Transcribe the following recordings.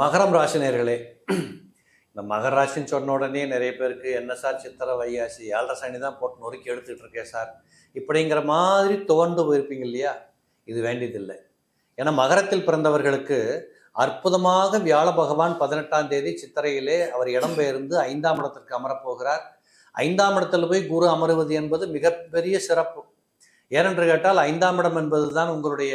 மகரம் ராசினியர்களே இந்த மகர ராசின்னு சொன்ன உடனே நிறைய பேருக்கு என்ன சார் சித்திரை வையாசி ஏழரை சனி தான் போட்டு நொறுக்கி எடுத்துகிட்டு இருக்கேன் சார். இப்படிங்கிற மாதிரி துவண்டு போயிருப்பீங்க இல்லையா? இது வேண்டியதில்லை. ஏன்னா மகரத்தில் பிறந்தவர்களுக்கு அற்புதமாக வியாழ பகவான் பதினெட்டாம் தேதி சித்திரையிலே அவர் இடம்பெயர்ந்து ஐந்தாம் இடத்திற்கு அமரப்போகிறார். ஐந்தாம் இடத்தில் போய் குரு அமருவது என்பது மிகப்பெரிய சிறப்பு. ஏனென்று கேட்டால் ஐந்தாம் இடம் என்பது தான் உங்களுடைய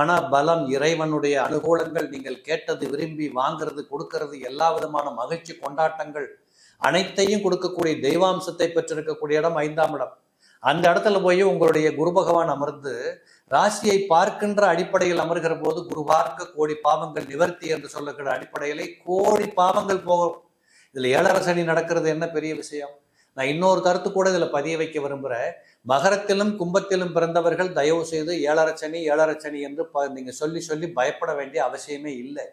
பண பலம் இறைவனுடைய அனுகூலங்கள் நீங்கள் கேட்டது விரும்பி வாங்குறது கொடுக்கறது எல்லா விதமான மகிழ்ச்சி கொண்டாட்டங்கள் அனைத்தையும் கொடுக்கக்கூடிய தெய்வாம்சத்தை பெற்றிருக்கக்கூடிய இடம் ஐந்தாம் இடம். அந்த இடத்துல போய் உங்களுடைய குரு பகவான் அமர்ந்து ராசியை பார்க்கின்ற அடிப்படையில் அமர்கிற போது குரு பார்க்க கோடி பாவங்கள் நிவர்த்தி என்று சொல்லுகிற அடிப்படையிலே கோடி பாவங்கள் போகும். இதுல ஏழரசனி நடக்கிறது என்ன பெரிய விஷயம்? நான் இன்னொரு கருத்து கூட இதில் பதிய வைக்க விரும்புகிறேன் மகரத்திலும் கும்பத்திலும் பிறந்தவர்கள் தயவு செய்து ஏழரை சனி ஏழரை சனி என்று ப நீங்கள் சொல்லி சொல்லி பயப்பட வேண்டிய அவசியமே இல்லை.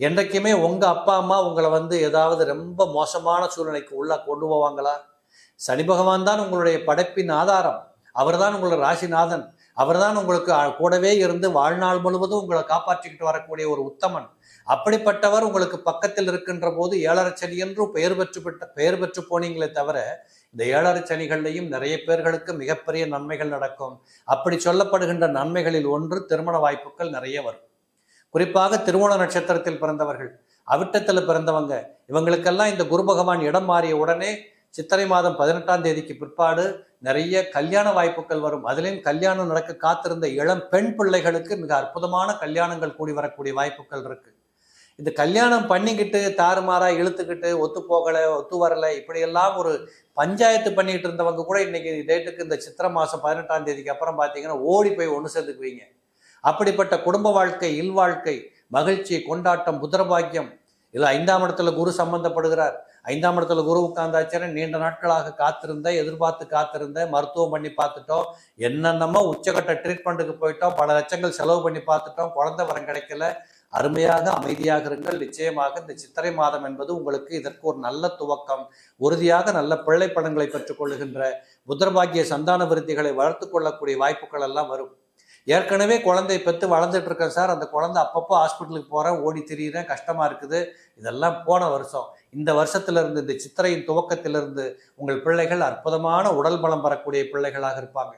என்றைக்குமே உங்கள் அப்பா அம்மா உங்களை வந்து ஏதாவது ரொம்ப மோசமான சூழ்நிலைக்கு உள்ள கொண்டு போவாங்களா? சனி பகவான் தான் உங்களுடைய படைப்பின் ஆதாரம். அவர்தான் உங்களோட ராசிநாதன். அவர்தான் உங்களுக்கு கூடவே இருந்து வாழ்நாள் முழுவதும் உங்களை காப்பாற்றிக்கிட்டு வரக்கூடிய ஒரு உத்தமன். அப்படிப்பட்டவர் உங்களுக்கு பக்கத்தில் இருக்கின்ற போது ஏழரை சனி என்று பெயர் பெற்று பெற்ற பெயர் பெற்று போனீங்களே தவிர இந்த ஏழரை சனிகள்லையும் நிறைய பேர்களுக்கு மிகப்பெரிய நன்மைகள் நடக்கும். அப்படி சொல்லப்படுகின்ற நன்மைகளில் ஒன்று திருமண வாய்ப்புகள் நிறைய வரும். குறிப்பாக திருவோண நட்சத்திரத்தில் பிறந்தவர்கள் அவிட்டத்தில் பிறந்தவங்க இவங்களுக்கெல்லாம் இந்த குரு பகவான் இடம் மாறிய உடனே சித்திரை மாதம் பதினெட்டாம் தேதிக்கு பிற்பாடு நிறைய கல்யாண வாய்ப்புகள் வரும். அதுலேயும் கல்யாணம் நடக்க காத்திருந்த இளம் பெண் பிள்ளைகளுக்கு மிக அற்புதமான கல்யாணங்கள் கூடி வரக்கூடிய வாய்ப்புகள் இருக்குது இந்த கல்யாணம் பண்ணிக்கிட்டு தாறுமாறா இழுத்துக்கிட்டு ஒத்து போகலை ஒத்து வரலை இப்படியெல்லாம் ஒரு பஞ்சாயத்து பண்ணிக்கிட்டு இருந்தவங்க கூட இன்னைக்கு டேட்டுக்கு இந்த சித்திரை மாதம் பதினெட்டாம் தேதிக்கு அப்புறம் பார்த்தீங்கன்னா ஓடி போய் ஒன்று சேர்த்துக்குவீங்க அப்படிப்பட்ட குடும்ப வாழ்க்கை இல்வாழ்க்கை மகிழ்ச்சி கொண்டாட்டம் புத்திரபாக்கியம் இதில் ஐந்தாம் இடத்துல குரு சம்பந்தப்படுகிறார். ஐந்தாம் இடத்துல குரு உட்கார்ந்தாச்சுன்னா நீண்ட நாட்களாக காத்திருந்த எதிர்பார்த்து காத்திருந்த மருத்துவம் பண்ணி பார்த்துட்டோம் என்னென்னமோ உச்சகட்ட ட்ரீட்மெண்ட்டுக்கு போயிட்டோம் பல லட்சங்கள் செலவு பண்ணி பார்த்துட்டோம் குழந்தை வரம் கிடைக்கல அருமையாக அமைதியாக இருங்கள். நிச்சயமாக இந்த சித்திரை மாதம் என்பது உங்களுக்கு இதற்கு ஒரு நல்ல துவக்கம் உறுதியாக நல்ல பிள்ளை படங்களை பெற்றுக்கொள்ளுகின்ற புத்திரபாகிய சந்தான விருத்திகளை வளர்த்து கொள்ளக்கூடிய வாய்ப்புகள் எல்லாம் வரும். ஏற்கனவே குழந்தை பெற்று வளர்ந்துட்டு இருக்கேன் சார். அந்த குழந்தை அப்பப்போ ஹாஸ்பிட்டலுக்கு போகிறேன் ஓடி திரியிறேன் கஷ்டமாக இருக்குது. இதெல்லாம் போன வருஷம். இந்த வருஷத்துல இருந்து இந்த சித்திரையின் துவக்கத்திலிருந்து உங்கள் பிள்ளைகள் அற்புதமான உடல் பலம் பெறக்கூடிய பிள்ளைகளாக இருப்பாங்க.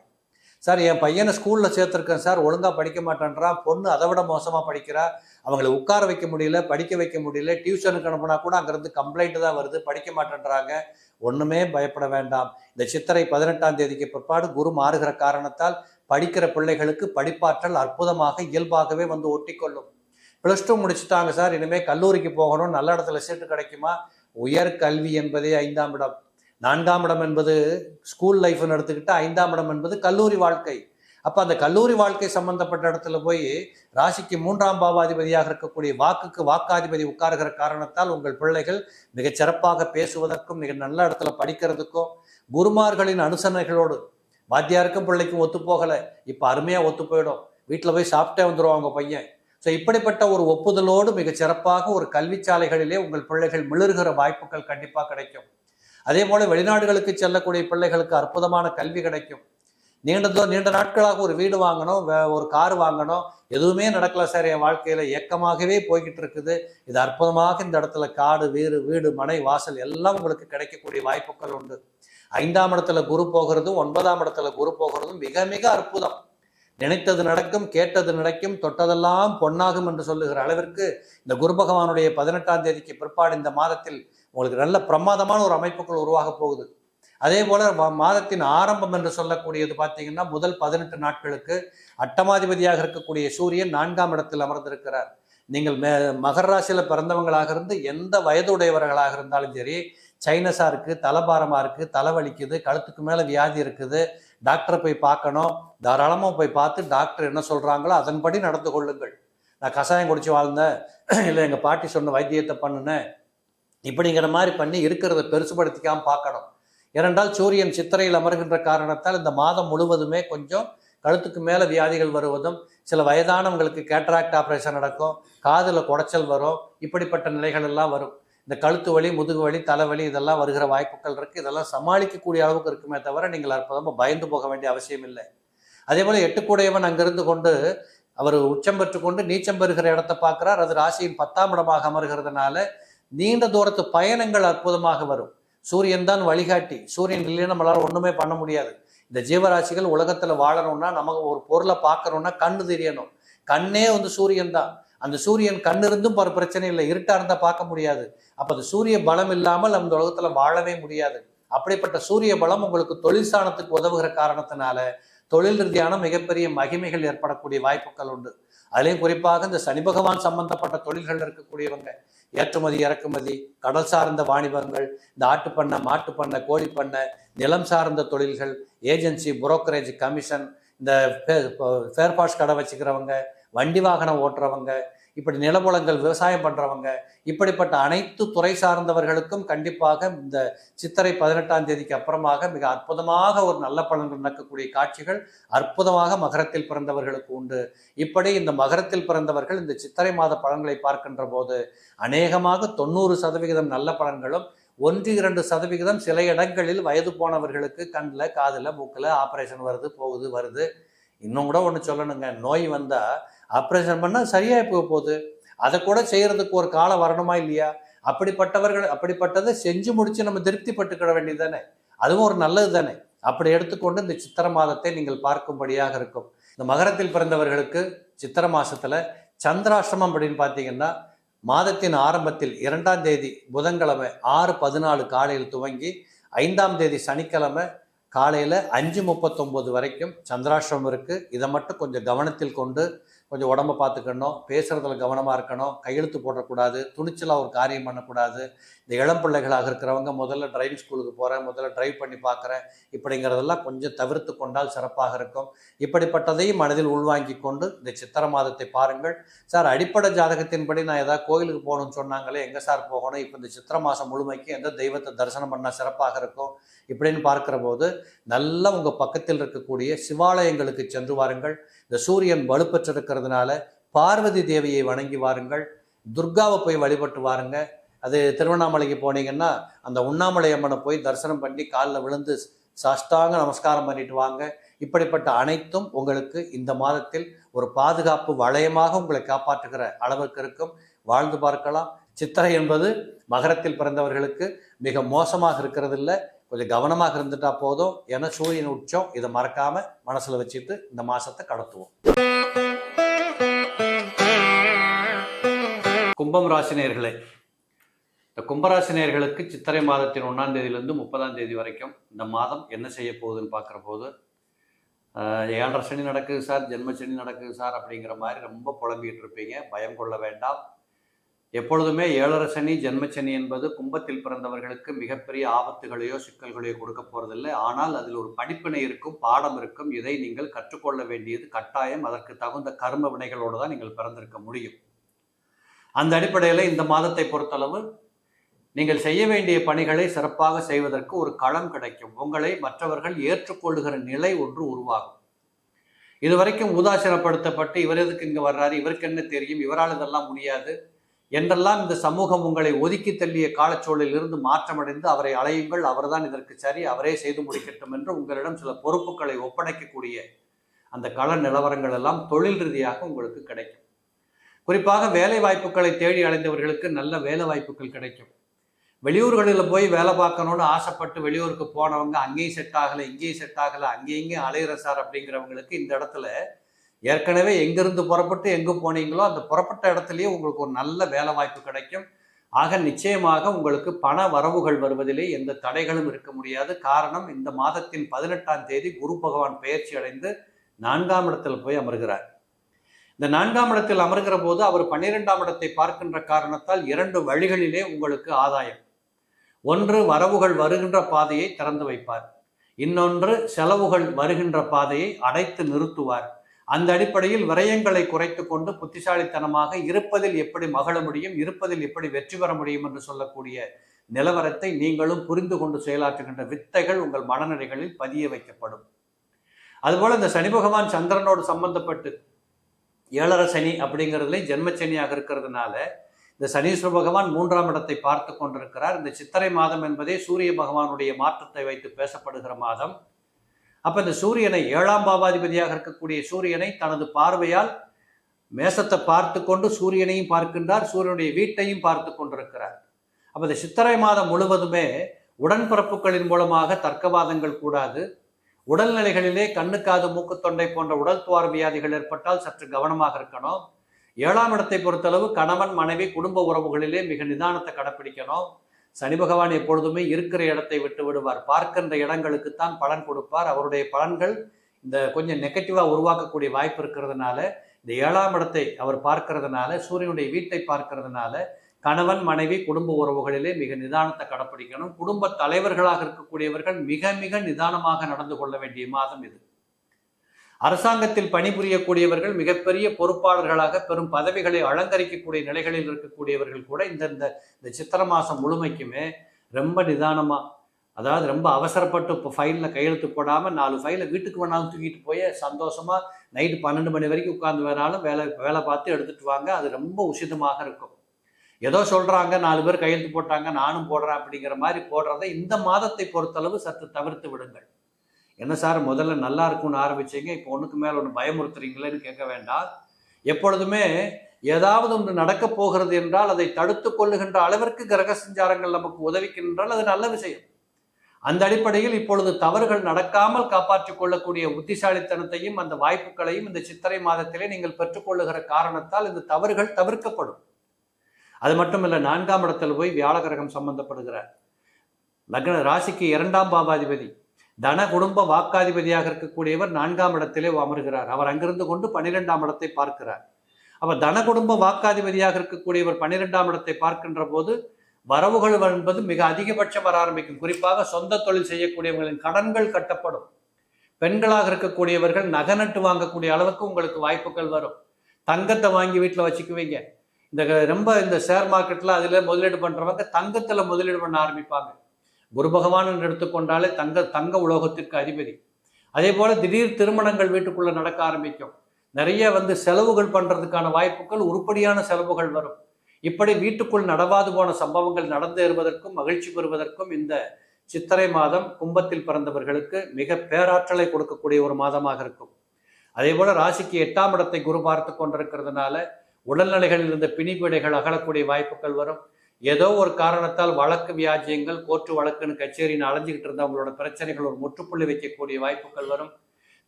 சார் என் பையனை ஸ்கூலில் சேர்த்துருக்கேன் சார். ஒழுங்கா படிக்க மாட்டேன்றான். பொண்ணு அதை விட மோசமாக படிக்கிறா. அவங்களை உட்கார வைக்க முடியல படிக்க வைக்க முடியல டியூஷனுக்கு அனுப்புனா கூட அங்கேருந்து கம்ப்ளைண்ட் தான் வருது படிக்க மாட்டேன்றாங்க. ஒன்றுமே பயப்பட வேண்டாம். இந்த சித்திரை பதினெட்டாம் தேதிக்கு பிற்பாடு குரு மாறுகிற காரணத்தால் படிக்கிற பிள்ளைகளுக்கு படிப்பாற்றல் அற்புதமாக இயல்பாகவே வந்து ஒட்டிக்கொள்ளும். ப்ளஸ் டூ முடிச்சுட்டாங்க சார். இனிமேல் கல்லூரிக்கு போகணும். நல்ல இடத்துல சீட்டு கிடைக்குமா? உயர் கல்வி என்பதே ஐந்தாம் இடம். நான்காம் இடம் என்பது ஸ்கூல் லைஃப்னு எடுத்துக்கிட்டு ஐந்தாம் இடம் என்பது கல்லூரி வாழ்க்கை. அப்போ அந்த கல்லூரி வாழ்க்கை சம்பந்தப்பட்ட இடத்துல போய் ராசிக்கு மூன்றாம் பாவாதிபதியாக இருக்கக்கூடிய வாக்குக்கு வாக்காதிபதி உட்காருகிற காரணத்தால் உங்கள் பிள்ளைகள் மிகச் சிறப்பாக பேசுவதற்கும் மிக நல்ல இடத்துல படிக்கிறதுக்கும் குருமார்களின் அனுசரணைகளோடு வாத்தியாருக்கும் பிள்ளைக்கும் ஒத்து போகலை. இப்போ அருமையாக ஒத்து போயிடும். வீட்டில் போய் சாப்பிட்டே வந்துடுவாங்க அவங்க பையன். ஸோ இப்படிப்பட்ட ஒரு ஒப்புதலோடு மிகச் சிறப்பாக ஒரு கல்விச்சாலைகளிலே உங்கள் பிள்ளைகள் மிளறுகிற வாய்ப்புகள் கண்டிப்பாக கிடைக்கும். அதே போல வெளிநாடுகளுக்கு செல்லக்கூடிய பிள்ளைகளுக்கு அற்புதமான கல்வி கிடைக்கும். நீண்டதோ நீண்ட நாட்களாக ஒரு வீடு வாங்கணும் வே- ஒரு கார் வாங்கணும். எதுவுமே நடக்கல சார் என் வாழ்க்கையில் ஏக்கமாகவே போய்கிட்டு இருக்குது. இது அற்புதமாக இந்த இடத்துல காடு வீடு வீடு மனை வாசல் எல்லாம் உங்களுக்கு கிடைக்கக்கூடிய வாய்ப்புகள் உண்டு. ஐந்தாம் இடத்துல குரு போகிறதும் ஒன்பதாம் இடத்துல குரு போகிறதும் மிக மிக அற்புதம். நினைத்தது நடக்கும் கேட்டது நடக்கும் தொட்டதெல்லாம் பொன்னாகும் என்று சொல்லுகிற அளவிற்கு இந்த குரு பகவானுடைய பதினெட்டாம் தேதிக்கு பிற்பாடு இந்த மாதத்தில் உங்களுக்கு நல்ல பிரமாதமான ஒரு அமைப்புகள் உருவாக போகுது. அதே போல மாதத்தின் ஆரம்பம் என்று சொல்லக்கூடியது பார்த்தீங்கன்னா முதல் பதினெட்டு நாட்களுக்கு அட்டமாதிபதியாக இருக்கக்கூடிய சூரியன் நான்காம் இடத்தில் அமர்ந்திருக்கிறார். நீங்கள் மே மகர ராசியில் பிறந்தவங்களாக இருந்து எந்த வயதுடையவர்களாக இருந்தாலும் சரி சைனஸாக இருக்குது தலைபாரமா இருக்குது தலைவலிக்குது கழுத்துக்கு மேலே வியாதி இருக்குது டாக்டரை போய் பார்க்கணும் தாராளமாக போய் பார்த்து டாக்டர் என்ன சொல்கிறாங்களோ அதன்படி நடந்து கொள்ளுங்கள். நான் கஷாயம் குடிச்சு வாழ்ந்தேன் இல்லை எங்கள் பாட்டி சொன்ன வைத்தியத்தை பண்ணுனேன் இப்படிங்கிற மாதிரி பண்ணி இருக்கிறத பெருசுபடுத்திக்காமல் பார்க்கணும். ஏனென்றால் சூரியன் சித்திரையில் அமர்கின்ற காரணத்தால் இந்த மாதம் முழுவதுமே கொஞ்சம் கழுத்துக்கு மேலே வியாதிகள் வருவதும் சில வயதானவங்களுக்கு கேட்ராக்ட் ஆப்ரேஷன் நடக்கும் காதில் குடைச்சல் வரும் இப்படிப்பட்ட நிலைகள் எல்லாம் வரும். இந்த கழுத்து வலி முதுகு வலி தலைவலி இதெல்லாம் வருகிற வாய்ப்புகள் இருக்குது இதெல்லாம் சமாளிக்கக்கூடிய அளவுக்கு இருக்குமே தவிர நீங்கள் அற்புதமாக பயந்து போக வேண்டிய அவசியம் இல்லை. அதே போல் எட்டுக்கூடையவன் அங்கிருந்து கொண்டு அவர் உச்சம் பெற்றுக்கொண்டு நீச்சம் பெறுகிற இடத்தை பார்க்குறார். அது ராசியின் பத்தாம் இடமாக அமர்கிறதுனால நீண்ட தூரத்து பயணங்கள் அற்புதமாக வரும். சூரியன் தான் வழிகாட்டி. சூரியன் இல்லைன்னா நம்மளால ஒண்ணுமே பண்ண முடியாது. இந்த ஜீவராசிகள் உலகத்துல வாழணும்னா நமக்கு ஒரு பொருளை பார்க்கணும்னா கண்ணு தெரியணும். கண்ணே வந்து சூரியன் தான். அந்த சூரியன் கண் இருந்தும் ஒரு பிரச்சனை இல்லை. இருட்டா இருந்தா பார்க்க முடியாது. அப்ப அந்த சூரிய பலம் இல்லாமல் அந்த உலகத்துல வாழவே முடியாது. அப்படிப்பட்ட சூரிய பலம் உங்களுக்கு தொழில் உதவுகிற காரணத்தினால தொழில் ரீதியான மிகப்பெரிய மகிமைகள் ஏற்படக்கூடிய வாய்ப்புகள் உண்டு. அதுலேயும் குறிப்பாக இந்த சனி பகவான் சம்பந்தப்பட்ட தொழில்கள் இருக்கக்கூடியவங்க ஏற்றுமதி இறக்குமதி கடல் சார்ந்த வாணிபங்கள் இந்த ஆட்டுப்பண்ணை மாட்டுப்பண்ணை பண்ணை நிலம் சார்ந்த தொழில்கள் ஏஜென்சி புரோக்கரேஜ் கமிஷன் இந்த ஃபேர்பாஸ் கடை வச்சுக்கிறவங்க வண்டி வாகனம் ஓட்டுறவங்க இப்படி நிலவளங்கள் விவசாயம் பண்றவங்க இப்படிப்பட்ட அனைத்து துறை சார்ந்தவர்களுக்கும் கண்டிப்பாக இந்த சித்திரை பதினெட்டாம் தேதிக்கு அப்புறமாக மிக அற்புதமாக ஒரு நல்ல பலன்கள் நடக்கக்கூடிய காட்சிகள் அற்புதமாக மகரத்தில் பிறந்தவர்களுக்கு உண்டு. இப்படி இந்த மகரத்தில் பிறந்தவர்கள் இந்த சித்திரை மாத பலன்களை பார்க்கின்ற போது அநேகமாக தொண்ணூறு சதவிகிதம் நல்ல பலன்களும் ஒன்று இரண்டு சதவிகிதம் சில இடங்களில் வயது போனவர்களுக்கு கண்ணில் காதில் மூக்கில் ஆப்ரேஷன் வருது போகுது வருது. இன்னும் கூட ஒன்று சொல்லணுங்க. நோய் வந்தால் ஆப்ரேஷன் பண்ணால் சரியாக போக போகுது. அதை கூட செய்கிறதுக்கு ஒரு காலம் வரணுமா இல்லையா? அப்படிப்பட்டவர்கள் அப்படிப்பட்டதை செஞ்சு முடித்து நம்ம திருப்திப்பட்டுக்கிட வேண்டியது தானே? அதுவும் ஒரு நல்லது தானே? அப்படி எடுத்துக்கொண்டு இந்த சித்திர மாதத்தை நீங்கள் பார்க்கும்படியாக இருக்கும். இந்த மகரத்தில் பிறந்தவர்களுக்கு சித்திர மாதத்தில் சந்திராசிரமம் அப்படின்னு பார்த்தீங்கன்னா மாதத்தின் ஆரம்பத்தில் இரண்டாம் தேதி புதன்கிழமை ஆறு பதினாலு காலையில் துவங்கி ஐந்தாம் தேதி சனிக்கிழமை காலையில் அஞ்சு முப்பத்தொம்போது வரைக்கும் சந்திராசிரமம் இருக்குது இதை மட்டும் கொஞ்சம் கவனத்தில் கொண்டு கொஞ்சம் உடம்ப பார்த்துக்கணும் பேசுகிறதுல கவனமாக இருக்கணும் கையெழுத்து போடக்கூடாது துணிச்சலாக ஒரு காரியம் பண்ணக்கூடாது. இந்த இளம் பிள்ளைகளாக இருக்கிறவங்க முதல்ல டிரைவிங் ஸ்கூலுக்கு போகிறேன் முதல்ல டிரைவ் பண்ணி பார்க்குறேன் இப்படிங்கிறதெல்லாம் கொஞ்சம் தவிர்த்து கொண்டால் சிறப்பாக இருக்கும். இப்படிப்பட்டதையும் மனதில் உள்வாங்கி கொண்டு இந்த சித்திர மாதத்தை பாருங்கள். சார் அடிப்படை ஜாதகத்தின்படி நான் ஏதாவது கோயிலுக்கு போகணும்னு சொன்னாங்களே எங்கே சார் போகணும்? இப்போ இந்த சித்திர மாதம் முழுமைக்கு எந்த தெய்வத்தை தரிசனம் பண்ணால் சிறப்பாக இருக்கும்? இப்படின்னு பார்க்குற போது நல்ல உங்கள் பக்கத்தில் இருக்கக்கூடிய சிவாலயங்களுக்கு சென்று வாருங்கள். இந்த சூரியன் இருக்கிறதுனால பார்வதி தேவியை வணங்கி வாருங்கள். துர்காவை போய் வழிபட்டு வாருங்க. அது திருவண்ணாமலைக்கு போனீங்கன்னா அந்த உண்ணாமலை அம்மனை போய் தரிசனம் பண்ணி காலில் விழுந்து சாஷ்டாங்க நமஸ்காரம் பண்ணிட்டு வாங்க. இப்படிப்பட்ட அனைத்தும் உங்களுக்கு இந்த மாதத்தில் ஒரு பாதுகாப்பு வளையமாக உங்களை காப்பாற்றுகிற அளவுக்கு இருக்கும். வாழ்ந்து பார்க்கலாம். சித்திரை என்பது மகரத்தில் பிறந்தவர்களுக்கு மிக மோசமாக இருக்கிறது இல்லை கொஞ்சம் கவனமாக இருந்துட்டா போதும். ஏன்னா சூரியன் உச்சம். இதை மறக்காம மனசுல வச்சுட்டு இந்த மாசத்தை கடத்துவோம். கும்பம் ராசினியர்களே இந்த கும்பராசினியர்களுக்கு சித்திரை மாதத்தின் ஒன்றாம் தேதியிலேருந்து முப்பதாம் தேதி வரைக்கும் இந்த மாதம் என்ன செய்ய போகுதுன்னு பார்க்குற போது ஏழரை சனி நடக்குது சார் ஜென்ம சனி நடக்குது சார் அப்படிங்கிற மாதிரி ரொம்ப புலம்பிகிட்டு இருப்பீங்க. பயம் கொள்ள வேண்டாம். எப்பொழுதுமே ஏழரை சனி ஜென்மச்சனி என்பது கும்பத்தில் பிறந்தவர்களுக்கு மிகப்பெரிய ஆபத்துகளையோ சிக்கல்களையோ கொடுக்க போகிறதில்லை ஆனால் அதில் ஒரு படிப்பினை இருக்கும் பாடம் இருக்கும். இதை நீங்கள் கற்றுக்கொள்ள வேண்டியது கட்டாயம். அதற்கு தகுந்த கர்ம வினைகளோடு தான் நீங்கள் பிறந்திருக்க முடியும். அந்த அடிப்படையில் இந்த மாதத்தை பொறுத்தளவு நீங்கள் செய்ய வேண்டிய பணிகளை சிறப்பாக செய்வதற்கு ஒரு களம் கிடைக்கும். உங்களை மற்றவர்கள் ஏற்றுக்கொள்ளுகிற நிலை ஒன்று உருவாகும். இதுவரைக்கும் உதாசீனப்படுத்தப்பட்டு இவர் எதுக்கு இங்கே வர்றாரு இவருக்கு என்ன தெரியும் இவரால் இதெல்லாம் முடியாது என்றெல்லாம் இந்த சமூகம் உங்களை ஒதுக்கி தள்ளிய காலச்சூழலிலிருந்து மாற்றமடைந்து அவரை அலையுங்கள் அவர்தான் இதற்கு சரி அவரே செய்து முடிக்கட்டும் என்று உங்களிடம் சில பொறுப்புகளை ஒப்படைக்கக்கூடிய அந்த கள நிலவரங்கள் எல்லாம் தொழில் ரீதியாக உங்களுக்கு கிடைக்கும். குறிப்பாக வேலை வாய்ப்புகளை தேடி அடைந்தவர்களுக்கு நல்ல வேலை வாய்ப்புகள் கிடைக்கும். வெளியூர்களில் போய் வேலை பார்க்கணும்னு ஆசைப்பட்டு வெளியூருக்கு போனவங்க அங்கேயும் செட் ஆகலை இங்கேயும் செட் ஆகலை அங்கேயும் அலையிற சார் அப்படிங்கிறவங்களுக்கு இந்த இடத்துல ஏற்கனவே எங்கிருந்து புறப்பட்டு எங்கே போனீங்களோ அந்த புறப்பட்ட இடத்துலையே உங்களுக்கு ஒரு நல்ல வேலை வாய்ப்பு கிடைக்கும். ஆக நிச்சயமாக உங்களுக்கு பண வரவுகள் வருவதிலே எந்த தடைகளும் இருக்க முடியாது. காரணம் இந்த மாதத்தின் பதினெட்டாம் தேதி குரு பகவான் பெயர்ச்சி அடைந்து நான்காம் இடத்தில் போய் அமர்கிறார். இந்த நான்காம் இடத்தில் அமர்கிற போது அவர் பன்னிரெண்டாம் இடத்தை பார்க்கின்ற காரணத்தால் இரண்டு வழிகளிலே உங்களுக்கு ஆதாயம். ஒன்று வரவுகள் வருகின்ற பாதையை திறந்து வைப்பார். இன்னொன்று செலவுகள் வருகின்ற பாதையை அடைத்து நிறுத்துவார். அந்த அடிப்படையில் விரயங்களை குறைத்து கொண்டு புத்திசாலித்தனமாக இருப்பதில் எப்படி மகள முடியும் இருப்பதில் எப்படி வெற்றி பெற முடியும் என்று சொல்லக்கூடிய நிலவரத்தை நீங்களும் புரிந்து கொண்டு செயலாற்றுகின்ற வித்தைகள் உங்கள் மனநிலைகளில் பதிய வைக்கப்படும். அதுபோல இந்த சனி பகவான் சந்திரனோடு சம்பந்தப்பட்டு ஏழரை சனி அப்படிங்கிறதுல ஜென்மச்சனியாக இருக்கிறதுனால இந்த சனீஸ்வர பகவான் மூன்றாம் இடத்தை பார்த்து கொண்டிருக்கிறார். இந்த சித்திரை மாதம் என்பதே சூரிய பகவானுடைய மாற்றத்தை வைத்து பேசப்படுகிற மாதம். அப்போ இந்த சூரியனை ஏழாம் பாவாதிபதியாக இருக்கக்கூடிய சூரியனை தனது பார்வையால் மேசத்தை பார்த்து கொண்டு சூரியனையும் பார்க்கின்றார். சூரியனுடைய வீட்டையும் பார்த்து கொண்டிருக்கிறார். அப்போ இந்த சித்திரை மாதம் முழுவதுமே உடன்பிறப்புகளின் மூலமாக தர்க்கவாதங்கள் கூடாது. உடல்நிலைகளிலே கண்ணு காது மூக்கு தொண்டை போன்ற உடல் துவார வியாதிகள் ஏற்பட்டால் சற்று கவனமாக இருக்கணும். ஏழாம் இடத்தை பொறுத்தளவு கணவன் மனைவி குடும்ப உறவுகளிலே மிக நிதானத்தை கடைப்பிடிக்கணும். சனி பகவான் எப்பொழுதுமே இருக்கிற இடத்தை விட்டு விடுவார். பார்க்கின்ற இடங்களுக்குத்தான் பலன் கொடுப்பார். அவருடைய பலன்கள் இந்த கொஞ்சம் நெகட்டிவாக உருவாக்கக்கூடிய வாய்ப்பு இருக்கிறதுனால இந்த ஏழாம் இடத்தை அவர் பார்க்கறதுனால சூரியனுடைய வீட்டை பார்க்கறதுனால கணவன் மனைவி குடும்ப உறவுகளிலே மிக நிதானத்தை கடைப்பிடிக்கணும். குடும்ப தலைவர்களாக இருக்கக்கூடியவர்கள் மிக மிக நிதானமாக நடந்து கொள்ள வேண்டிய மாதம் இது. அரசாங்கத்தில் பணிபுரியக்கூடியவர்கள் மிகப்பெரிய பொறுப்பாளர்களாக பெரும் பதவிகளை அலங்கரிக்கக்கூடிய நிலைகளில் இருக்கக்கூடியவர்கள் கூட இந்த இந்த இந்த சித்திர மாதம் முழுமைக்குமே ரொம்ப நிதானமாக அதாவது ரொம்ப அவசரப்பட்டு இப்போ ஃபைலில் கையெழுத்து போடாமல் நாலு ஃபைலை வீட்டுக்கு வேணாலும் தூக்கிட்டு போய் சந்தோஷமாக நைட்டு பன்னெண்டு மணி வரைக்கும் உட்காந்து வேணாலும் வேலை வேலை பார்த்து எடுத்துகிட்டு வாங்க. அது ரொம்ப உசிதமாக இருக்கும். ஏதோ சொல்கிறாங்க நாலு பேர் கையெழுத்து போட்டாங்க நானும் போடுறேன் அப்படிங்கிற மாதிரி போடுறதை இந்த மாதத்தை பொறுத்தளவு சற்று தவிர்த்து விடுங்கள். என்ன சார் முதல்ல நல்லா இருக்கும்னு ஆரம்பிச்சிங்க இப்போ ஒன்றுக்கு மேலே ஒன்று பயமுறுத்துறீங்களேன்னு கேட்க வேண்டாம். எப்பொழுதுமே ஏதாவது ஒன்று நடக்கப் போகிறது என்றால் அதை தடுத்து கொள்ளுகின்ற அளவிற்கு கிரக சஞ்சாரங்கள் நமக்கு உதவிக்கின்றால் அது நல்ல விஷயம். அந்த அடிப்படையில் இப்பொழுது தவறுகள் நடக்காமல் காப்பாற்றிக் கொள்ளக்கூடிய புத்திசாலித்தனத்தையும் அந்த வாய்ப்புகளையும் இந்த சித்திரை மாதத்திலே நீங்கள் பெற்றுக்கொள்ளுகிற காரணத்தால் இந்த தவறுகள் தவிர்க்கப்படும். அது மட்டும் இல்லை நான்காம் இடத்தில் போய் வியாழ கிரகம் சம்பந்தப்படுகிறார். லக்ன ராசிக்கு இரண்டாம் பாவாதிபதி தன குடும்ப வாக்காதிபதியாக இருக்கக்கூடியவர் நான்காம் இடத்திலே அமர்கிறார். அவர் அங்கிருந்து கொண்டு பன்னிரெண்டாம் இடத்தை பார்க்கிறார். அவர் தன குடும்ப வாக்காதிபதியாக இருக்கக்கூடியவர் பன்னிரெண்டாம் இடத்தை பார்க்கின்ற போது வரவுகள் என்பது மிக அதிகபட்சம் வர ஆரம்பிக்கும். குறிப்பாக சொந்த தொழில் செய்யக்கூடியவர்களின் கடன்கள் கட்டப்படும். பெண்களாக இருக்கக்கூடியவர்கள் நகை நட்டு வாங்கக்கூடிய அளவுக்கு உங்களுக்கு வாய்ப்புகள் வரும். தங்கத்தை வாங்கி வீட்டில் வச்சுக்குவீங்க. இந்த ரொம்ப இந்த ஷேர் மார்க்கெட்டில் அதில் முதலீடு பண்ணுறவங்க தங்கத்தில் முதலீடு பண்ண ஆரம்பிப்பாங்க. குரு பகவான் எடுத்துக்கொண்டாலே தங்க தங்க உலோகத்திற்கு அதிபதி. அதே போல் திடீர் திருமணங்கள் வீட்டுக்குள்ளே நடக்க ஆரம்பிக்கும். நிறைய வந்து செலவுகள் பண்ணுறதுக்கான வாய்ப்புகள் உருப்படியான செலவுகள் வரும். இப்படி வீட்டுக்குள் நடவாது போன சம்பவங்கள் நடந்தேறுவதற்கும் மகிழ்ச்சி பெறுவதற்கும் இந்த சித்திரை மாதம் கும்பத்தில் பிறந்தவர்களுக்கு மிக பேராற்றலை கொடுக்கக்கூடிய ஒரு மாதமாக இருக்கும். அதே போல் ராசிக்கு எட்டாம் இடத்தை குரு பார்த்து கொண்டிருக்கிறதுனால உடல்நிலைகளில் இருந்த பிணிப்பிடைகள் அகலக்கூடிய வாய்ப்புகள் வரும். ஏதோ ஒரு காரணத்தால் வழக்கு வியாஜியங்கள் கோர்ட்டு வழக்குன்னு கச்சேரின்னு அலைஞ்சிக்கிட்டு இருந்த அவங்களோட பிரச்சனைகள் ஒரு முற்றுப்புள்ளி வைக்கக்கூடிய வாய்ப்புகள் வரும்.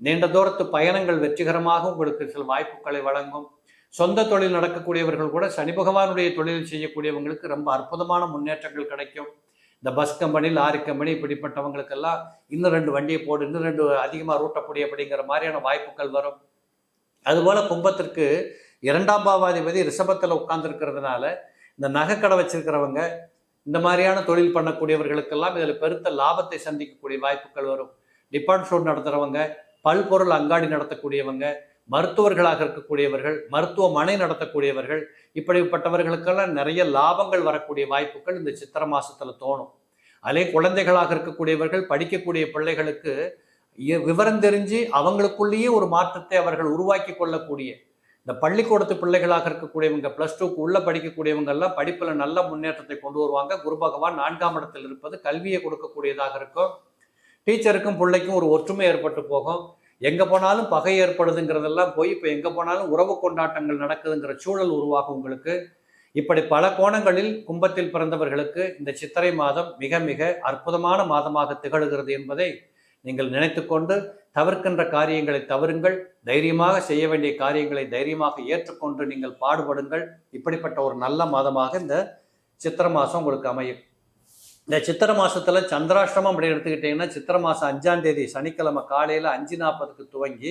நீண்ட தூரத்து பயணங்கள் வெற்றிகரமாக உங்களுக்கு சில வாய்ப்புகளை வழங்கும். சொந்த தொழில் நடக்கக்கூடியவர்கள் கூட சனி பகவானுடைய தொழில் செய்யக்கூடியவங்களுக்கு ரொம்ப அற்புதமான முன்னேற்றங்கள் கிடைக்கும். இந்த பஸ் கம்பெனி லாரி கம்பெனி இப்படிப்பட்டவங்களுக்கெல்லாம் இன்னும் ரெண்டு வண்டியை போடு இன்னும் ரெண்டு அதிகமாக ரூட்டப்படி அப்படிங்கிற மாதிரியான வாய்ப்புகள் வரும். அதுபோல் கும்பத்திற்கு இரண்டாம் பாவாதிபதி ரிஷபத்தில் உட்கார்ந்துருக்கிறதுனால இந்த நகைக்கடை வச்சிருக்கிறவங்க இந்த மாதிரியான தொழில் பண்ணக்கூடியவர்களுக்கெல்லாம் இதில் பெருத்த லாபத்தை சந்திக்கக்கூடிய வாய்ப்புகள் வரும். டிபார்ட் ஸ்டோர் நடத்துகிறவங்க பல்பொருள் அங்காடி நடத்தக்கூடியவங்க மருத்துவர்களாக இருக்கக்கூடியவர்கள் மருத்துவமனை நடத்தக்கூடியவர்கள் இப்படிப்பட்டவர்களுக்கெல்லாம் நிறைய லாபங்கள் வரக்கூடிய வாய்ப்புகள் இந்த சித்திர மாசத்தில் தோணும். அதே குழந்தைகளாக இருக்கக்கூடியவர்கள் படிக்கக்கூடிய பிள்ளைகளுக்கு விவரம் தெரிஞ்சு அவங்களுக்குள்ளேயே ஒரு மாற்றத்தை அவர்கள் உருவாக்கி கொள்ளக்கூடிய இந்த பள்ளிக்கூடத்து பிள்ளைகளாக இருக்கக்கூடியவங்க ப்ளஸ் டூக்கு உள்ள படிக்கக்கூடியவங்க எல்லாம் படிப்புல நல்ல முன்னேற்றத்தை கொண்டு வருவாங்க. குரு பகவான் நான்காம் இடத்தில் இருப்பது கல்வியை கொடுக்கக்கூடியதாக இருக்கும். டீச்சருக்கும் பிள்ளைக்கும் ஒரு ஒற்றுமை ஏற்பட்டு போகும். எங்க போனாலும் பகை ஏற்படுதுங்கிறதெல்லாம் போய் இப்போ எங்க போனாலும் உறவு கொண்டாட்டங்கள் நடக்குதுங்கிற சூழல் உருவாகும் உங்களுக்கு. இப்படி பல கோணங்களில் கும்பத்தில் பிறந்தவர்களுக்கு இந்த சித்திரை மாதம் மிக மிக அற்புதமான மாதமாக திகழ்கிறது என்பதை நீங்கள் நினைத்துக்கொண்டு தவிர்க்கின்ற காரியங்களை தவறுங்கள் தைரியமாக செய்ய வேண்டிய காரியங்களை தைரியமாக ஏற்றுக்கொண்டு நீங்கள் பாடுபடுங்கள். இப்படிப்பட்ட ஒரு நல்ல மாதமாக இந்த சித்திரை மாதம் உங்களுக்கு அமையும். இந்த சித்திரை மாதத்தில் சந்திராஷ்டமம் அப்படி எடுத்துக்கிட்டிங்கன்னா சித்திரை மாதம் அஞ்சாம் தேதி சனிக்கிழமை காலையில் அஞ்சு நாற்பதுக்கு துவங்கி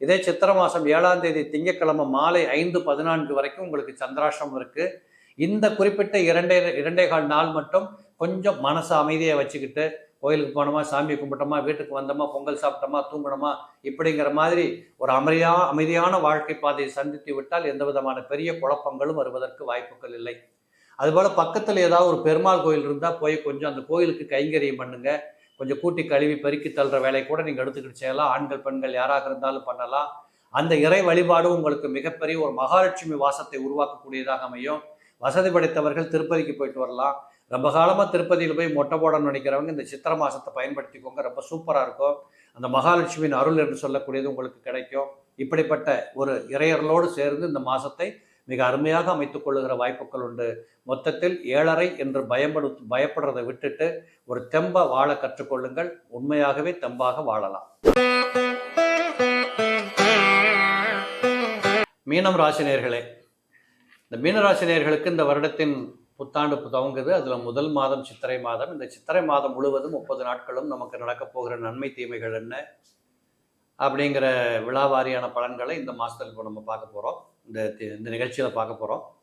இதே சித்திரை மாதம் ஏழாம் தேதி திங்கக்கிழமை மாலை ஐந்து பதினான்கு வரைக்கும் உங்களுக்கு சந்திராஷ்டமம் இருக்குது இந்த குறிப்பிட்ட இரண்டே இரண்டே கால் நாள் மட்டும் கொஞ்சம் மனசை அமைதியை வச்சுக்கிட்டு கோயிலுக்கு போனோமா சாமி கும்பிட்டோமா வீட்டுக்கு வந்தோமா பொங்கல் சாப்பிட்டோமா தூங்கணுமா இப்படிங்கிற மாதிரி ஒரு அமைதியா அமைதியான வாழ்க்கை பாதையை சந்தித்து விட்டால் எந்த விதமான பெரிய குழப்பங்களும் வருவதற்கு வாய்ப்புகள் இல்லை. அதுபோல் பக்கத்தில் ஏதாவது ஒரு பெருமாள் கோயில் இருந்தால் போய் கொஞ்சம் அந்த கோயிலுக்கு கைங்கரியம் பண்ணுங்க. கொஞ்சம் கூட்டி கழுவி பெருக்கி தள்ளுற வேலையை கூட நீங்கள் எடுத்துக்கிட்டு செய்யலாம். ஆண்கள் பெண்கள் யாராக இருந்தாலும் பண்ணலாம். அந்த இறை வழிபாடு உங்களுக்கு மிகப்பெரிய ஒரு மகாலட்சுமி வாசத்தை உருவாக்கக்கூடியதாக அமையும். வசதி படைத்தவர்கள் திருப்பதிக்கு போயிட்டு வரலாம். ரொம்ப காலமாக திருப்பதியில் போய் மொட்டை போடணும்னு நினைக்கிறவங்க இந்த சித்திரை மாதத்தை பயன்படுத்திக்கோங்க. ரொம்ப சூப்பராக இருக்கும். அந்த மகாலட்சுமியின் அருள் என்று சொல்லக்கூடியது உங்களுக்கு கிடைக்கும். இப்படிப்பட்ட ஒரு இறையர்களோடு சேர்ந்து இந்த மாதத்தை மிக அருமையாக அமைத்துக் கொள்ளுகிற வாய்ப்புகள் உண்டு. மொத்தத்தில் ஏழரை என்று பயப்படு பயப்படுறதை விட்டுட்டு ஒரு தெம்ப வாழ கற்றுக்கொள்ளுங்கள். உண்மையாகவே தெம்பாக வாழலாம். மீனம் ராசினியர்களே இந்த மீனராசினியர்களுக்கு இந்த வருடத்தின் புத்தாண்டு துவங்குது. அதில் முதல் மாதம் சித்திரை மாதம். இந்த சித்திரை மாதம் முழுவதும் முப்பது நாட்களும் நமக்கு நடக்கப் போகிற நன்மை தீமைகள் என்ன? அப்படிங்கிற விழாவாரியான பலன்களை இந்த மாதத்தில் இப்போ நம்ம பார்க்க போகிறோம் இந்த தி- இந்த நிகழ்ச்சியில் பார்க்க போகிறோம்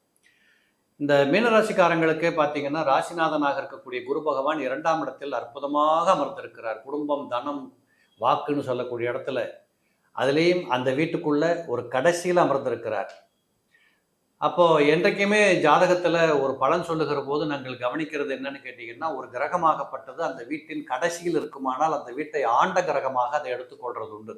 இந்த மீனராசிக்காரங்களுக்கு பார்த்தீங்கன்னா ராசிநாதனாக இருக்கக்கூடிய குரு பகவான் இரண்டாம் இடத்தில் அற்புதமாக அமர்ந்திருக்கிறார். குடும்பம் தனம் வாக்குன்னு சொல்லக்கூடிய இடத்துல. அதுலேயும் அந்த வீட்டுக்குள்ளே ஒரு கடைசியில் அமர்ந்திருக்கிறார். அப்போ என்றைக்குமே ஜாதகத்துல ஒரு பலன் சொல்லுகிற போது நாங்கள் கவனிக்கிறது என்னன்னு கேட்டீங்கன்னா ஒரு கிரகமாகப்பட்டது அந்த வீட்டின் கடைசியில் இருக்குமானால் அந்த வீட்டை ஆண்ட கிரகமாக அதை எடுத்துக்கொள்றது உண்டு.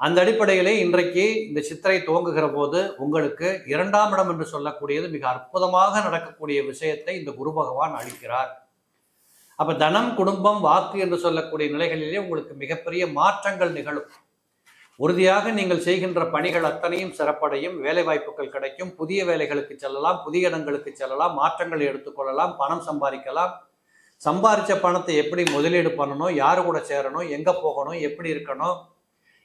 அந்த அடிப்படையிலே இன்றைக்கு இந்த சித்திரை துவங்குகிற போது உங்களுக்கு இரண்டாம் இடம் என்று சொல்லக்கூடியது மிக அற்புதமாக நடக்கக்கூடிய விஷயத்தை இந்த குரு பகவான் அளிக்கிறார். அப்ப தனம் குடும்பம் வாக்கு என்று சொல்லக்கூடிய நிலைகளிலே உங்களுக்கு மிகப்பெரிய மாற்றங்கள் நிகழும். உறுதியாக நீங்கள் செய்கின்ற பணிகள் அத்தனையும் சிறப்படையும் வேலை வாய்ப்புகள் கிடைக்கும் புதிய வேலைகளுக்கு செல்லலாம் புதிய இடங்களுக்கு செல்லலாம் மாற்றங்களை எடுத்துக்கொள்ளலாம் பணம் சம்பாதிக்கலாம். சம்பாரிச்ச பணத்தை எப்படி முதலீடு பண்ணணும் யாரு கூட சேரணும் எங்கே போகணும் எப்படி இருக்கணும்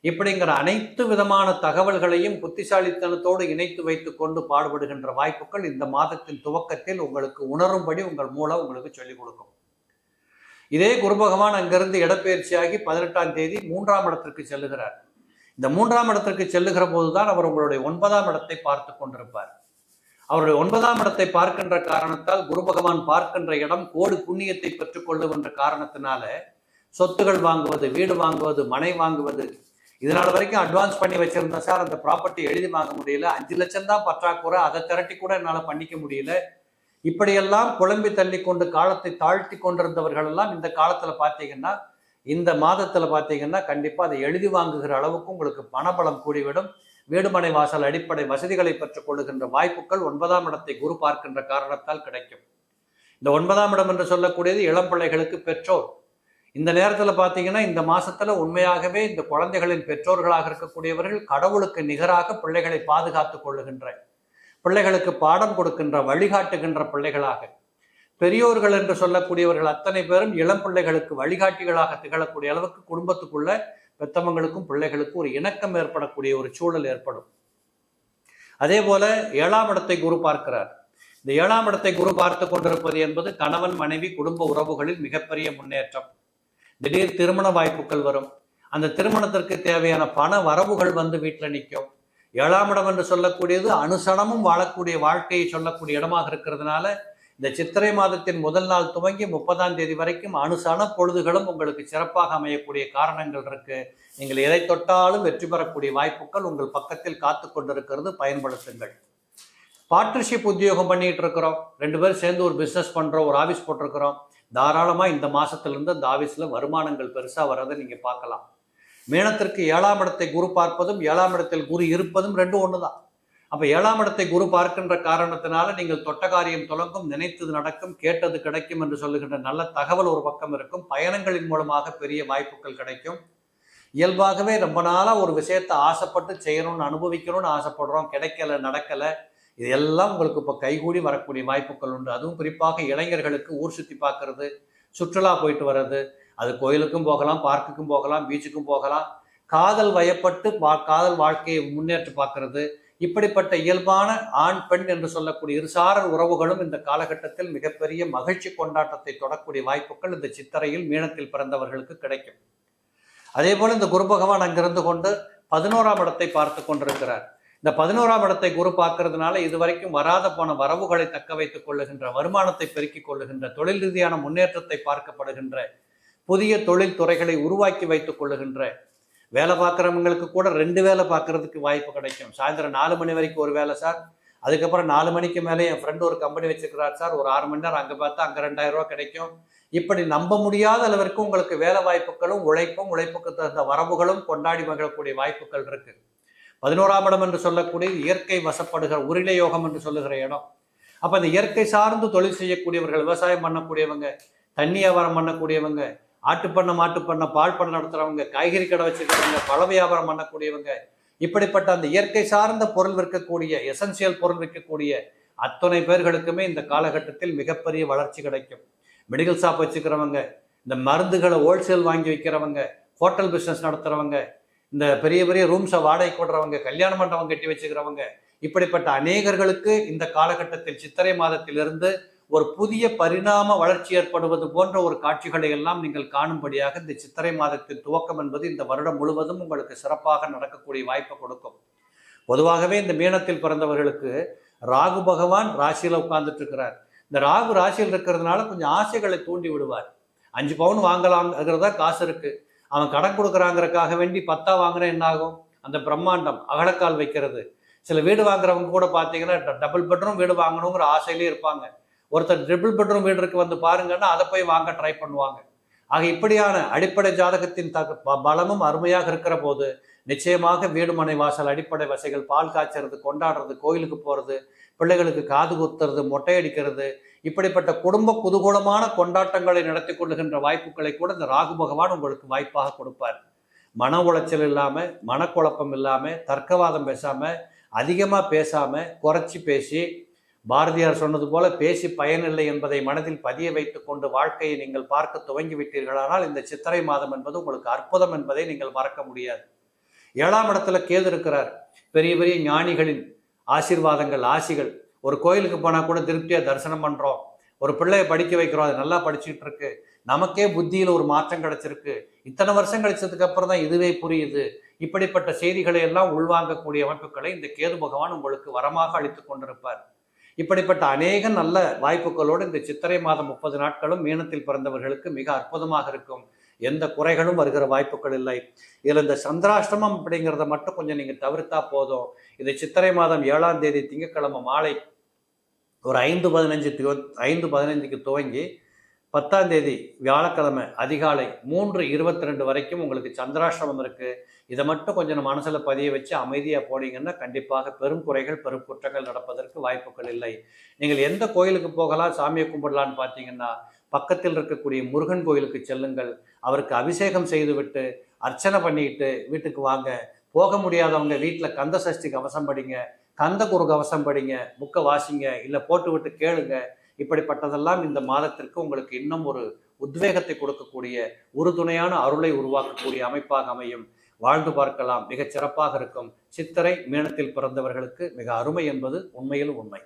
இப்படிங்கிற அனைத்து விதமான தகவல்களையும் புத்திசாலித்தனத்தோடு இணைத்து வைத்து கொண்டு பாடுபடுகின்ற வாய்ப்புகள் இந்த மாதத்தின் துவக்கத்தில் உங்களுக்கு உணரும்படி உங்கள் மூலம் உங்களுக்கு சொல்லிக் கொடுக்கும். இதே குரு பகவான் அங்கிருந்து இடப்பெயர்ச்சியாகி பதினெட்டாம் தேதி மூன்றாம் இடத்திற்கு செல்லுகிறார். இந்த மூன்றாம் இடத்திற்கு செல்லுகிற போதுதான் அவர் உங்களுடைய ஒன்பதாம் இடத்தை பார்த்து கொண்டிருப்பார். அவருடைய ஒன்பதாம் இடத்தை பார்க்கின்ற காரணத்தால் குரு பகவான் பார்க்கின்ற இடம் கோடு புண்ணியத்தை பெற்றுக்கொள்ளும் என்ற காரணத்தினால சொத்துகள் வாங்குவது வீடு வாங்குவது மனை வாங்குவது இதனால் வரைக்கும் அட்வான்ஸ் பண்ணி வச்சிருந்தேன் சார் அந்த ப்ராப்பர்ட்டி எழுதி வாங்க முடியல. அஞ்சு லட்சம் தான் பற்றாக்குறை. அதை திரட்டி கூட என்னால் பண்ணிக்க முடியல. இப்படியெல்லாம் குழம்பி தள்ளி கொண்டு காலத்தை தாழ்த்தி கொண்டிருந்தவர்கள் எல்லாம் இந்த காலத்துல பார்த்தீங்கன்னா இந்த மாதத்தில் பார்த்தீங்கன்னா கண்டிப்பாக அதை எழுதி வாங்குகிற அளவுக்கு உங்களுக்கு பணபலம் கூடிவிடும். வீடுமனை வாசல் அடிப்படை வசதிகளை பெற்றுக் கொள்ளுகின்ற வாய்ப்புகள் ஒன்பதாம் இடத்தை குரு பார்க்கின்ற காரணத்தால் கிடைக்கும். இந்த ஒன்பதாம் இடம் என்று சொல்லக்கூடியது இளம் பிள்ளைகளுக்கு பெற்றோர். இந்த நேரத்தில் பார்த்தீங்கன்னா இந்த மாசத்துல உண்மையாகவே இந்த குழந்தைகளின் பெற்றோர்களாக இருக்கக்கூடியவர்கள் கடவுளுக்கு நிகராக பிள்ளைகளை பாதுகாத்துக் கொள்ளுகின்ற பிள்ளைகளுக்கு பாடம் கொடுக்கின்ற வழிகாட்டுகின்ற பிள்ளைகளாக பெரியோர்கள் என்று சொல்லக்கூடியவர்கள் அத்தனை பேரும் இளம் பிள்ளைகளுக்கு வழிகாட்டிகளாக திகழக்கூடிய அளவுக்கு குடும்பத்துக்குள்ள பெத்தவங்களுக்கும் பிள்ளைகளுக்கும் ஒரு இணக்கம் ஏற்படக்கூடிய ஒரு சூழல் ஏற்படும். அதே போல ஏழாம் இடத்தை குரு பார்க்கிறார். இந்த ஏழாம் இடத்தை குரு பார்த்து கொண்டிருப்பது என்பது கணவன் மனைவி குடும்ப உறவுகளில் மிகப்பெரிய முன்னேற்றம். திடீர் திருமண வாய்ப்புகள் வரும். அந்த திருமணத்திற்கு தேவையான பண வரவுகள் வந்து வீட்டில் நிற்கும். ஏழாம் இடம் என்று சொல்லக்கூடியது அனுசனமும் வாழக்கூடிய வாழ்க்கையை சொல்லக்கூடிய இடமாக இருக்கிறதுனால இந்த சித்திரை மாதத்தின் முதல் நாள் துவங்கி முப்பதாம் தேதி வரைக்கும் அனுசன பொழுதுகளும் உங்களுக்கு சிறப்பாக அமையக்கூடிய காரணங்கள் இருக்கு. நீங்கள் எதை தொட்டாலும் வெற்றி பெறக்கூடிய வாய்ப்புகள் உங்கள் பக்கத்தில் காத்து கொண்டிருக்கிறது. பயன்படுத்துங்கள். பார்ட்னர்ஷிப் உத்தியோகம் பண்ணிட்டு இருக்கிறோம். ரெண்டு பேரும் சேர்ந்து ஒரு பிஸ்னஸ் பண்ணுறோம் ஒரு ஆஃபீஸ் போட்டிருக்கிறோம். தாராளமாக இந்த மாதத்துலேருந்து அந்த ஆஃபீஸில் வருமானங்கள் பெருசாக வர்றதை நீங்கள் பார்க்கலாம். மீனத்திற்கு ஏழாம் இடத்தை குரு பார்ப்பதும் ஏழாம் இடத்தில் குரு இருப்பதும் ரெண்டும் ஒன்று தான் அப்ப ஏழாம் இடத்தை குரு பார்க்கின்ற காரணத்தினால நீங்கள் தொட்ட காரியம் தொடங்கும் நினைத்தது நடக்கும் கேட்டது கிடைக்கும் என்று சொல்லுகின்ற நல்ல தகவல் ஒரு பக்கம் இருக்கும். பயணங்களின் மூலமாக பெரிய வாய்ப்புகள் கிடைக்கும். இயல்பாகவே ரொம்ப நாளா ஒரு விஷயத்தை ஆசைப்பட்டு செய்யணும்னு அனுபவிக்கணும்னு ஆசைப்படுறோம். கிடைக்கல நடக்கல. இது எல்லாம் உங்களுக்கு இப்போ கைகூடி வரக்கூடிய வாய்ப்புகள் உண்டு. அதுவும் குறிப்பாக இளைஞர்களுக்கு ஊர் சுற்றி பார்க்கறது சுற்றுலா போயிட்டு வர்றது அது கோயிலுக்கும் போகலாம் பார்க்குக்கும் போகலாம் பீச்சுக்கும் போகலாம். காதல் வயப்பட்டு காதல் வாழ்க்கையை முன்னேற்று பார்க்கறது இப்படிப்பட்ட இயல்பான ஆண் பெண் என்று சொல்லக்கூடிய இருசாரர் உறவுகளும் இந்த காலகட்டத்தில் மிகப்பெரிய மகிழ்ச்சி கொண்டாட்டத்தை தொடக்கூடிய வாய்ப்புகள் இந்த சித்தரையில் மீனத்தில் பிறந்தவர்களுக்கு கிடைக்கும். அதே போல இந்த குரு பகவான் அங்கிருந்து கொண்டு பதினோராம் இடத்தை பார்த்து கொண்டிருக்கிறார். இந்த பதினோராம் இடத்தை குரு பார்க்கறதுனால இதுவரைக்கும் வராத போன வரவுகளை தக்க வைத்துக் கொள்ளுகின்ற வருமானத்தை பெருக்கிக் கொள்ளுகின்ற தொழில் ரீதியான முன்னேற்றத்தை பார்க்கப்படுகின்ற புதிய தொழில் துறைகளை உருவாக்கி வைத்துக் கொள்ளுகின்ற வேலை பார்க்குறவங்களுக்கு கூட ரெண்டு வேலை பார்க்குறதுக்கு வாய்ப்பு கிடைக்கும். சாயந்தரம் நாலு மணி வரைக்கும் ஒரு வேலை சார். அதுக்கப்புறம் நாலு மணிக்கு மேலே என் ஃப்ரெண்டு ஒரு கம்பெனி வச்சுருக்கிறார் சார். ஒரு ஆறு மணி நேரம் அங்கே பார்த்தா அங்கே ரெண்டாயிரம் ரூபா கிடைக்கும். இப்படி நம்ப முடியாத அளவிற்கு உங்களுக்கு வேலை வாய்ப்புகளும் உழைப்பும் உழைப்புக்கு தகுந்த வரவுகளும் கொண்டாடி மகிழக்கூடிய வாய்ப்புகள் இருக்கு. பதினோராம் இடம் என்று சொல்லக்கூடிய இயற்கை வசப்படுகிற உருளை யோகம் என்று சொல்லுகிற இடம். அப்போ இந்த இயற்கை சார்ந்து தொழில் செய்யக்கூடியவர்கள் விவசாயம் பண்ணக்கூடியவங்க தண்ணி வியாபாரம் பண்ணக்கூடியவங்க ஆட்டுப்பண்ணை மாட்டுப்பண்ணை பால் பண்ணை நடத்துறவங்க காய்கறி கடை வச்சுருக்கிறவங்க பழ வியாபாரம் பண்ணக்கூடியவங்க இப்படிப்பட்ட அந்த இயற்கை சார்ந்த பொருள் விற்கக்கூடிய எசென்சியல் பொருள் விற்கக்கூடிய அத்தனை பேர்களுக்குமே இந்த காலகட்டத்தில் மிகப்பெரிய வளர்ச்சி கிடைக்கும். மெடிக்கல் ஷாப் வச்சுக்கிறவங்க இந்த மருந்துகளை ஹோல்சேல் வாங்கி வைக்கிறவங்க ஹோட்டல் பிஸ்னஸ் நடத்துகிறவங்க இந்த பெரிய பெரிய ரூம்ஸை வாடகை கொடுறவங்க கல்யாண மண்டபம் கட்டி வச்சுக்கிறவங்க இப்படிப்பட்ட அநேகர்களுக்கு இந்த காலகட்டத்தில் சித்திரை மாதத்திலிருந்து ஒரு புதிய பரிணாம வளர்ச்சி ஏற்படுவது போன்ற ஒரு காட்சிகளை எல்லாம் நீங்கள் காணும்படியாக இந்த சித்திரை மாதத்தின் துவக்கம் என்பது இந்த வருடம் முழுவதும் உங்களுக்கு சிறப்பாக நடக்கக்கூடிய வாய்ப்பை கொடுக்கும். பொதுவாகவே இந்த மீனத்தில் பிறந்தவர்களுக்கு ராகு பகவான் ராசியில் உட்கார்ந்துட்டு இருக்கிறார். இந்த ராகு ராசியில் இருக்கிறதுனால கொஞ்சம் ஆசைகளை தூண்டி விடுவார். அஞ்சு பவுன் வாங்கலாங்கிறதா காசு இருக்கு. அவன் கடன் கொடுக்குறாங்கிறக்காக வேண்டி பத்தா வாங்குறேன் என்ன ஆகும் அந்த பிரம்மாண்டம் அகலக்கால் வைக்கிறது. சில வீடு வாங்குறவங்க கூட பார்த்தீங்கன்னா டபுள் பெட்ரூம் வீடு வாங்கணுங்கிற ஆசையிலே இருப்பாங்க. ஒருத்தர் ட்ரிபிள் பெட்ரூம் வீடு வந்து பாருங்கன்னா அதை போய் வாங்க ட்ரை பண்ணுவாங்க. ஆக இப்படியான அடிப்படை ஜாதகத்தின் தக பலமும் அருமையாக இருக்கிற போது நிச்சயமாக வீடு மனை வாசல் அடிப்படை வசைகள் பால் காய்ச்சறது கொண்டாடுறது கோயிலுக்கு போகிறது பிள்ளைகளுக்கு காது குத்துறது மொட்டை அடிக்கிறது இப்படிப்பட்ட குடும்ப குதூகூலமான கொண்டாட்டங்களை நடத்தி கொள்ளுகின்ற வாய்ப்புகளை கூட இந்த ராகு பகவான் உங்களுக்கு வாய்ப்பாக கொடுப்பார். மன உளைச்சல் இல்லாமல் மனக்குழப்பம் இல்லாமல் தர்க்கவாதம் பேசாமல் அதிகமாக பேசாமல் குறைச்சி பேசி பாரதியார் சொன்னது போல பேசி பயனில்லை என்பதை மனதில் பதிய வைத்துக் கொண்டு வாழ்க்கையை நீங்கள் பார்க்க துவங்கி விட்டீர்களானால் இந்த சித்திரை மாதம் என்பது உங்களுக்கு அற்புதம் என்பதை நீங்கள் மறக்க முடியாது. ஏழாம் இடத்துல கேது இருக்கிறார். பெரிய பெரிய ஞானிகளின் ஆசீர்வாதங்கள் ஆசிகள். ஒரு கோயிலுக்கு போனால் கூட திருப்தியாக தரிசனம் பண்ணுறோம் ஒரு பிள்ளையை படிக்க வைக்கிறோம். அது நல்லா படிச்சுட்டு இருக்கு. நமக்கே புத்தியில் ஒரு மாற்றம் கிடைச்சிருக்கு. இத்தனை வருஷம் கழிச்சதுக்கு அப்புறம் தான் இதுவே புரியுது. இப்படிப்பட்ட செய்திகளை எல்லாம் உள்வாங்கக்கூடிய அமைப்புகளை இந்த கேது பகவான் உங்களுக்கு வரமாக அளித்து கொண்டிருப்பார். இப்படிப்பட்ட அநேக நல்ல வாய்ப்புகளோடு இந்த சித்திரை மாதம் முப்பது நாட்களும் மீனத்தில் பிறந்தவர்களுக்கு மிக அற்புதமாக இருக்கும். எந்த குறைகளும் வருகிற வாய்ப்புகள் இல்லை. இதில் இந்த சந்திராஷ்டமம் அப்படிங்கிறத மட்டும் கொஞ்சம் நீங்கள் தவிர்த்தா போதும். இது சித்திரை மாதம் ஏழாம் தேதி திங்கட்கிழமை மாலை ஒரு ஐந்து பதினஞ்சு ஐந்து பதினஞ்சுக்கு துவங்கி பத்தாம் தேதி வியாழக்கிழமை அதிகாலை மூன்று இருபத்தி ரெண்டு வரைக்கும் உங்களுக்கு சந்திராஷ்டிரமம் இருக்குது இதை மட்டும் கொஞ்சம் மனசில் பதிய வச்சு அமைதியாக போனீங்கன்னா கண்டிப்பாக பெரும் குறைகள் பெரும் குற்றங்கள் நடப்பதற்கு வாய்ப்புகள் இல்லை. நீங்கள் எந்த கோயிலுக்கு போகலாம் சாமியை கும்பிடலான்னு பார்த்தீங்கன்னா பக்கத்தில் இருக்கக்கூடிய முருகன் கோயிலுக்கு செல்லுங்கள். அவருக்கு அபிஷேகம் செய்துவிட்டு அர்ச்சனை பண்ணிட்டு வீட்டுக்கு வாங்க. போக முடியாதவங்க வீட்டில் கந்த சஷ்டி கவசம் படிங்க. கந்த குரு கவசம் படிங்க. புக்கை வாசிங்க. இல்லை போட்டு விட்டு கேளுங்க. இப்படிப்பட்டதெல்லாம் இந்த மாதத்திற்கு உங்களுக்கு இன்னும் ஒரு உத்வேகத்தை கொடுக்கக்கூடிய உறுதுணையான அருளை உருவாக்கக்கூடிய அமைப்பாக அமையும். வாழ்ந்து பார்க்கலாம். மிகச் சிறப்பாக இருக்கும். சித்திரை மீனத்தில் பிறந்தவர்களுக்கு மிக அருமை என்பது உண்மையில் உண்மை.